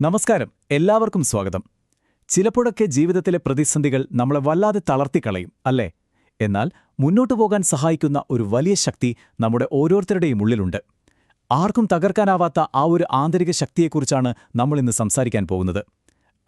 നമസ്കാരം. എല്ലാവർക്കും സ്വാഗതം. ചിലപ്പോഴൊക്കെ ജീവിതത്തിലെ പ്രതിസന്ധികൾ നമ്മളെ വല്ലാതെ തളർത്തിക്കളയും അല്ലേ? എന്നാൽ മുന്നോട്ടു പോകാൻ സഹായിക്കുന്ന ഒരു വലിയ ശക്തി നമ്മുടെ ഓരോരുത്തരുടെയും ഉള്ളിലുണ്ട്. ആർക്കും തകർക്കാനാവാത്ത ആ ഒരു ആന്തരിക ശക്തിയെക്കുറിച്ചാണ് നമ്മൾ ഇന്ന് സംസാരിക്കാൻ പോകുന്നത്.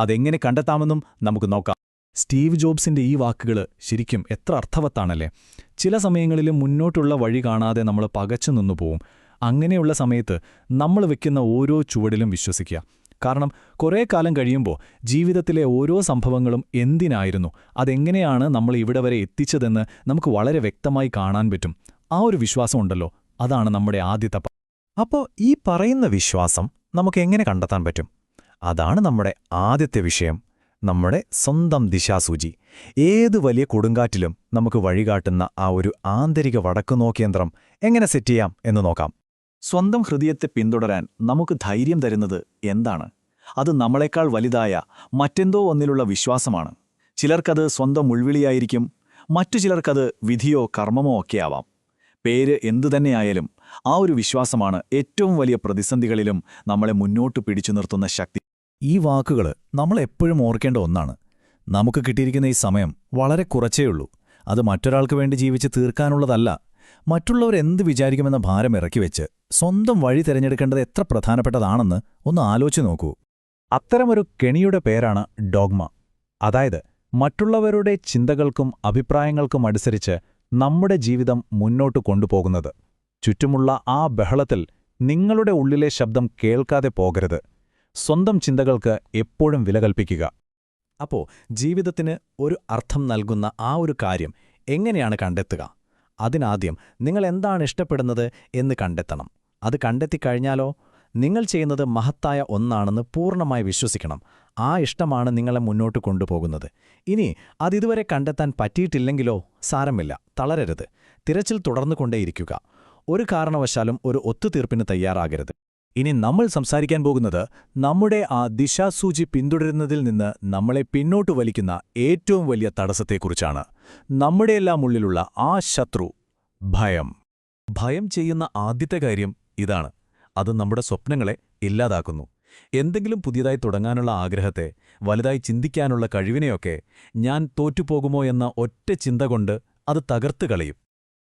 അതെങ്ങനെ കണ്ടെത്താമെന്നും നമുക്ക് നോക്കാം. സ്റ്റീവ് ജോബ്സിന്റെ ഈ വാക്കുകൾ ശരിക്കും എത്ര അർത്ഥവത്താണല്ലേ? ചില സമയങ്ങളിൽ മുന്നോട്ടുള്ള വഴി കാണാതെ നമ്മൾ പകച്ചു നിന്നു പോവും അങ്ങനെയുള്ള സമയത്ത് നമ്മൾ വെക്കുന്ന ഓരോ ചുവടിലും വിശ്വസിക്കുക. കാരണം കുറേ കാലം കഴിയുമ്പോൾ ജീവിതത്തിലെ ഓരോ സംഭവങ്ങളും എന്തിനായിരുന്നു? അതെങ്ങനെയാണ് നമ്മൾ ഇവിടെ വരെ എത്തിച്ചതെന്ന് നമുക്ക് വളരെ വ്യക്തമായി കാണാൻ പറ്റും. ആ ഒരു വിശ്വാസമുണ്ടല്ലോ അതാണ് നമ്മുടെ ആദ്യത്തെ അപ്പോൾ ഈ പറയുന്ന വിശ്വാസം നമുക്ക് എങ്ങനെ കണ്ടെത്താൻ പറ്റും? അതാണ് നമ്മുടെ ആദ്യത്തെ വിഷയം. നമ്മുടെ സ്വന്തം ദിശാസൂചി. ഏത് വലിയ കൊടുങ്കാറ്റിലും നമുക്ക് വഴികാട്ടുന്ന ആ ഒരു ആന്തരിക വടക്കുനോക്കേന്ദ്രം എങ്ങനെ സെറ്റ് ചെയ്യാം എന്ന് നോക്കാം. സ്വന്തം ഹൃദയത്തെ പിന്തുടരാൻ നമുക്ക് ധൈര്യം തരുന്നത് എന്താണ്? അത് നമ്മളെക്കാൾ വലുതായ മറ്റെന്തോ ഒന്നിലുള്ള വിശ്വാസമാണ്. ചിലർക്കത് സ്വന്തം ഉൾവിളിയായിരിക്കും മറ്റു ചിലർക്കത് വിധിയോ കർമ്മമോ ഒക്കെയാവാം. പേര് എന്തുതന്നെയായാലും ആ ഒരു വിശ്വാസമാണ് ഏറ്റവും വലിയ പ്രതിസന്ധികളിലും നമ്മളെ മുന്നോട്ട് പിടിച്ചു നിർത്തുന്ന ശക്തി. ഈ വാക്കുകൾ നമ്മൾ എപ്പോഴും ഓർക്കേണ്ട ഒന്നാണ്. നമുക്ക് കിട്ടിയിരിക്കുന്ന ഈ സമയം വളരെ കുറച്ചേയുള്ളൂ അത് മറ്റൊരാൾക്ക് വേണ്ടി ജീവിച്ച് തീർക്കാനുള്ളതല്ല. മറ്റുള്ളവർ എന്ത് വിചാരിക്കുമെന്ന ഭാരം ഇറക്കിവെച്ച് സ്വന്തം വഴി തിരഞ്ഞെടുക്കേണ്ടത് എത്ര പ്രധാനപ്പെട്ടതാണെന്ന് ഒന്ന് ആലോചിച്ച് നോക്കൂ. അത്തരമൊരു കെണിയുടെ പേരാണ് ഡോഗ്മ. അതായത് മറ്റുള്ളവരുടെ ചിന്തകൾക്കും അഭിപ്രായങ്ങൾക്കും അനുസരിച്ച് നമ്മുടെ ജീവിതം മുന്നോട്ട് കൊണ്ടുപോകുന്നത്. ചുറ്റുമുള്ള ആ ബഹളത്തിൽ നിങ്ങളുടെ ഉള്ളിലെ ശബ്ദം കേൾക്കാതെ പോകരുത്. സ്വന്തം ചിന്തകൾക്ക് എപ്പോഴും വില കൽപ്പിക്കുക. അപ്പോൾ ജീവിതത്തിന് ഒരു അർത്ഥം നൽകുന്ന ആ ഒരു കാര്യം എങ്ങനെയാണ് കണ്ടെത്തുക? അതിനാദ്യം നിങ്ങൾ എന്താണ് ഇഷ്ടപ്പെടുന്നത് എന്ന് കണ്ടെത്തണം. അത് കണ്ടെത്തിക്കഴിഞ്ഞാലോ? നിങ്ങൾ ചെയ്യുന്നത് മഹത്തായ ഒന്നാണെന്ന് പൂർണമായി വിശ്വസിക്കണം. ആ ഇഷ്ടമാണ് നിങ്ങളെ മുന്നോട്ട് കൊണ്ടുപോകുന്നത്. ഇനി അതിതുവരെ കണ്ടെത്താൻ പറ്റിയിട്ടില്ലെങ്കിലോ? സാരമില്ല. തളരരുത്. തിരച്ചിൽ തുടർന്നുകൊണ്ടേയിരിക്കുക. ഒരു കാരണവശാലും ഒരു ഒത്തുതീർപ്പിന് തയ്യാറാകരുത്. ഇനി നമ്മൾ സംസാരിക്കാൻ പോകുന്നത് നമ്മുടെ ആ ദിശാസൂചി പിന്തുടരുന്നതിൽ നിന്ന് നമ്മളെ പിന്നോട്ട് വലിക്കുന്ന ഏറ്റവും വലിയ തടസ്സത്തെക്കുറിച്ചാണ്. നമ്മുടെയെല്ലാം ഉള്ളിലുള്ള ആ ശത്രു ഭയം. ഭയം ചെയ്യുന്ന ആദ്യത്തെ കാര്യം ഇതാണ്. അത് നമ്മുടെ സ്വപ്നങ്ങളെ ഇല്ലാതാക്കുന്നു. എന്തെങ്കിലും പുതിയതായി തുടങ്ങാനുള്ള ആഗ്രഹത്തെ വലുതായി ചിന്തിക്കാനുള്ള കഴിവിനെയൊക്കെ ഞാൻ തോറ്റുപോകുമോ എന്ന ഒറ്റ ചിന്ത കൊണ്ട് അത് തകർത്ത് കളയും.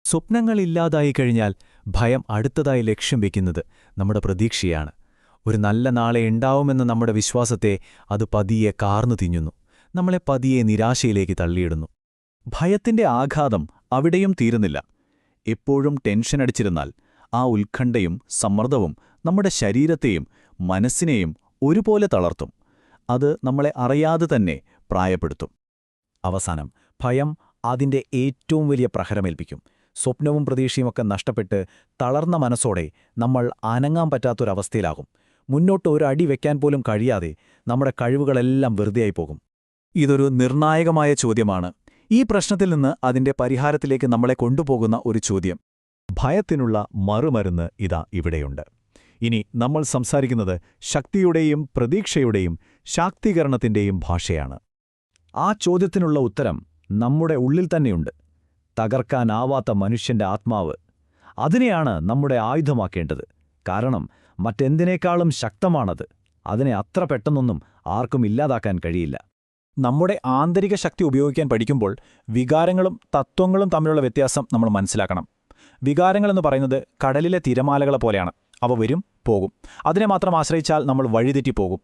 സ്വപ്നങ്ങളില്ലാതായി കഴിഞ്ഞാൽ ഭയം അടുത്തതായി ലക്ഷ്യം വയ്ക്കുന്നത് നമ്മുടെ പ്രതീക്ഷയാണ്. ഒരു നല്ല നാളെ ഉണ്ടാവുമെന്ന നമ്മുടെ വിശ്വാസത്തെ അത് പതിയെ കാർന്നു തിഞ്ഞുന്നു നമ്മളെ പതിയെ നിരാശയിലേക്ക് തള്ളിയിടുന്നു. ഭയത്തിന്റെ ആഘാതം അവിടെയും തീരുന്നില്ല. എപ്പോഴും ടെൻഷൻ അടിച്ചിരുന്നാൽ ആ ഉത്കണ്ഠയും സമ്മർദ്ദവും നമ്മുടെ ശരീരത്തെയും മനസ്സിനെയും ഒരുപോലെ തളർത്തും. അത് നമ്മളെ അറിയാതെ തന്നെ പ്രായപ്പെടുത്തും. അവസാനം ഭയം അതിന്റെ ഏറ്റവും വലിയ പ്രഹരമേൽപ്പിക്കും. സ്വപ്നവും പ്രതീക്ഷയുമൊക്കെ നഷ്ടപ്പെട്ട് തളർന്ന മനസ്സോടെ നമ്മൾ അനങ്ങാൻ പറ്റാത്തൊരവസ്ഥയിലാകും. മുന്നോട്ട് ഒരു അടി വെക്കാൻ പോലും കഴിയാതെ നമ്മുടെ കഴിവുകളെല്ലാം വെറുതെയായി പോകും ഇതൊരു നിർണായകമായ ചോദ്യമാണ്. ഈ പ്രശ്നത്തിൽ നിന്ന് അതിന്റെ പരിഹാരത്തിലേക്ക് നമ്മളെ കൊണ്ടുപോകുന്ന ഒരു ചോദ്യം. ഭയത്തിനുള്ള മറുമരുന്ന് ഇതാ ഇവിടെയുണ്ട്. ഇനി നമ്മൾ സംസാരിക്കുന്നത് ശക്തിയുടെയും പ്രതീക്ഷയുടെയും ശാക്തീകരണത്തിന്റെയും ഭാഷയാണ്. ആ ചോദ്യത്തിനുള്ള ഉത്തരം നമ്മുടെ ഉള്ളിൽ തന്നെയുണ്ട്. തകർക്കാനാവാത്ത മനുഷ്യന്റെ ആത്മാവ്. അതിനെയാണ് നമ്മുടെ ആയുധമാക്കേണ്ടത്. കാരണം മറ്റെന്തിനേക്കാളും ശക്തമാണത്. അതിനെ അത്ര പെട്ടെന്നൊന്നും ആർക്കും ഇല്ലാതാക്കാൻ കഴിയില്ല. നമ്മുടെ ആന്തരിക ശക്തി ഉപയോഗിക്കാൻ പഠിക്കുമ്പോൾ വികാരങ്ങളും തത്വങ്ങളും തമ്മിലുള്ള വ്യത്യാസം നമ്മൾ മനസ്സിലാക്കണം. വികാരങ്ങളെന്ന് പറയുന്നത് കടലിലെ തിരമാലകളെ പോലെയാണ്. അവ വരും പോകും. അതിനെ മാത്രം ആശ്രയിച്ചാൽ നമ്മൾ വഴിതെറ്റിപ്പോകും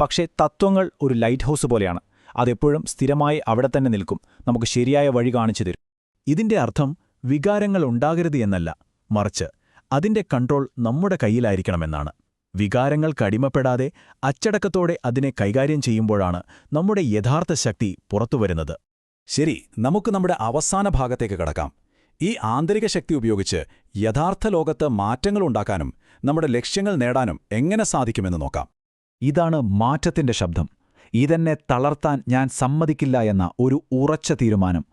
പക്ഷേ തത്വങ്ങൾ ഒരു ലൈറ്റ് ഹൗസ് പോലെയാണ് അതെപ്പോഴും സ്ഥിരമായി അവിടെ തന്നെ നിൽക്കും. നമുക്ക് ശരിയായ വഴി കാണിച്ചു തരും. ഇതിന്റെ അർത്ഥം വികാരങ്ങൾ ഉണ്ടാകരുത് എന്നല്ല. മറിച്ച് അതിന്റെ കൺട്രോൾ നമ്മുടെ കയ്യിലായിരിക്കണമെന്നാണ്. വികാരങ്ങൾ കടിമപ്പെടാതെ അച്ചടക്കത്തോടെ അതിനെ കൈകാര്യം ചെയ്യുമ്പോഴാണ് നമ്മുടെ യഥാർത്ഥ ശക്തി പുറത്തുവരുന്നത്. ശരി നമുക്ക് നമ്മുടെ അവസാന ഭാഗത്തേക്ക് കടക്കാം. ഈ ആന്തരിക ശക്തി ഉപയോഗിച്ച് യഥാർത്ഥ ലോകത്ത് മാറ്റങ്ങൾ ഉണ്ടാക്കാനും നമ്മുടെ ലക്ഷ്യങ്ങൾ നേടാനും എങ്ങനെ സാധിക്കുമെന്ന് നോക്കാം. ഇതാണ് മാറ്റത്തിന്റെ ശബ്ദം. ഇതെന്നെ തളർത്താൻ ഞാൻ സമ്മതിക്കില്ല എന്ന ഒരു ഉറച്ച തീരുമാനം.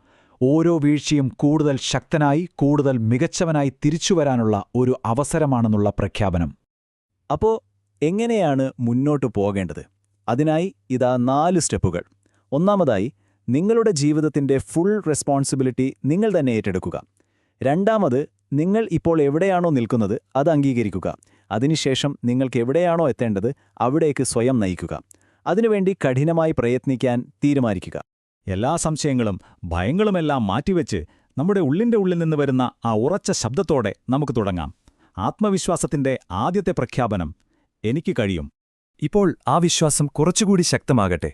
ഓരോ വീഴ്ചയും കൂടുതൽ ശക്തനായി കൂടുതൽ മികച്ചവനായി തിരിച്ചുവരാനുള്ള ഒരു അവസരമാണെന്നുള്ള പ്രഖ്യാപനം. അപ്പോ എങ്ങനെയാണ് മുന്നോട്ടു പോകേണ്ടത്? അതിനായി ഇതാ നാല് സ്റ്റെപ്പുകൾ. ഒന്നാമതായി നിങ്ങളുടെ ജീവിതത്തിന്റെ ഫുൾ റെസ്പോൺസിബിലിറ്റി നിങ്ങൾ തന്നെ ഏറ്റെടുക്കുക. രണ്ടാമത് നിങ്ങൾ ഇപ്പോൾ എവിടെയാണോ നിൽക്കുന്നത് അത് അംഗീകരിക്കുക. അതിനുശേഷം നിങ്ങൾക്ക് എവിടെയാണോ എത്തേണ്ടത് അവിടേക്ക് സ്വയം നയിക്കുക. അതിനുവേണ്ടി കഠിനമായി പ്രയത്നിക്കാൻ തീരുമാനിക്കുക. എല്ലാ സംശയങ്ങളും ഭയങ്ങളുമെല്ലാം മാറ്റിവെച്ച് നമ്മുടെ ഉള്ളിന്റെ ഉള്ളിൽ നിന്ന് വരുന്ന ആ ഉറച്ച ശബ്ദത്തോടെ നമുക്ക് തുടങ്ങാം. ആത്മവിശ്വാസത്തിന്റെ ആദ്യത്തെ പ്രഖ്യാപനം എനിക്ക് കഴിയും. ഇപ്പോൾ ആ വിശ്വാസം കുറച്ചുകൂടി ശക്തമാകട്ടെ.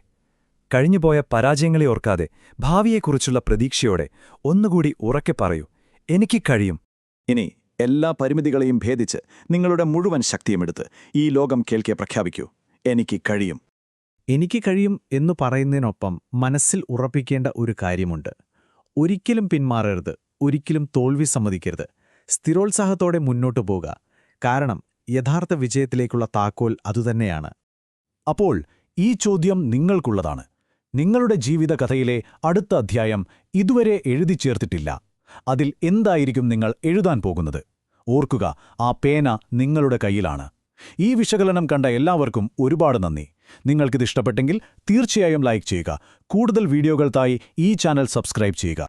കഴിഞ്ഞുപോയ പരാജയങ്ങളെ ഓർക്കാതെ ഭാവിയെക്കുറിച്ചുള്ള പ്രതീക്ഷയോടെ ഒന്നുകൂടി ഉറക്കെ പറയൂ. എനിക്ക് കഴിയും. ഇനി എല്ലാ പരിമിതികളെയും ഭേദിച്ച് നിങ്ങളുടെ മുഴുവൻ ശക്തിയുമെടുത്ത് ഈ ലോകം കേൾക്കെ പ്രഖ്യാപിക്കൂ. എനിക്ക് കഴിയും. എനിക്ക് കഴിയും എന്നു പറയുന്നതിനൊപ്പം മനസ്സിൽ ഉറപ്പിക്കേണ്ട ഒരു കാര്യമുണ്ട്. ഒരിക്കലും പിന്മാറരുത്. ഒരിക്കലും തോൽവി സമ്മതിക്കരുത്. സ്ഥിരോത്സാഹത്തോടെ മുന്നോട്ടു പോകുക കാരണം യഥാർത്ഥ വിജയത്തിലേക്കുള്ള താക്കോൽ അതുതന്നെയാണ്. അപ്പോൾ ഈ ചോദ്യം നിങ്ങൾക്കുള്ളതാണ്. നിങ്ങളുടെ ജീവിതകഥയിലെ അടുത്ത അധ്യായം ഇതുവരെ എഴുതി ചേർത്തിട്ടില്ല. അതിൽ എന്തായിരിക്കും നിങ്ങൾ എഴുതാൻ പോകുന്നത്? ഓർക്കുക ആ പേന നിങ്ങളുടെ കയ്യിലാണ്. ഈ വിശകലനം കണ്ട എല്ലാവർക്കും ഒരുപാട് നന്ദി. നിങ്ങൾക്കിത് ഇഷ്ടപ്പെട്ടെങ്കിൽ തീർച്ചയായും ലൈക്ക് ചെയ്യുക. കൂടുതൽ വീഡിയോകൾക്കായി ഈ ചാനൽ സബ്സ്ക്രൈബ് ചെയ്യുക.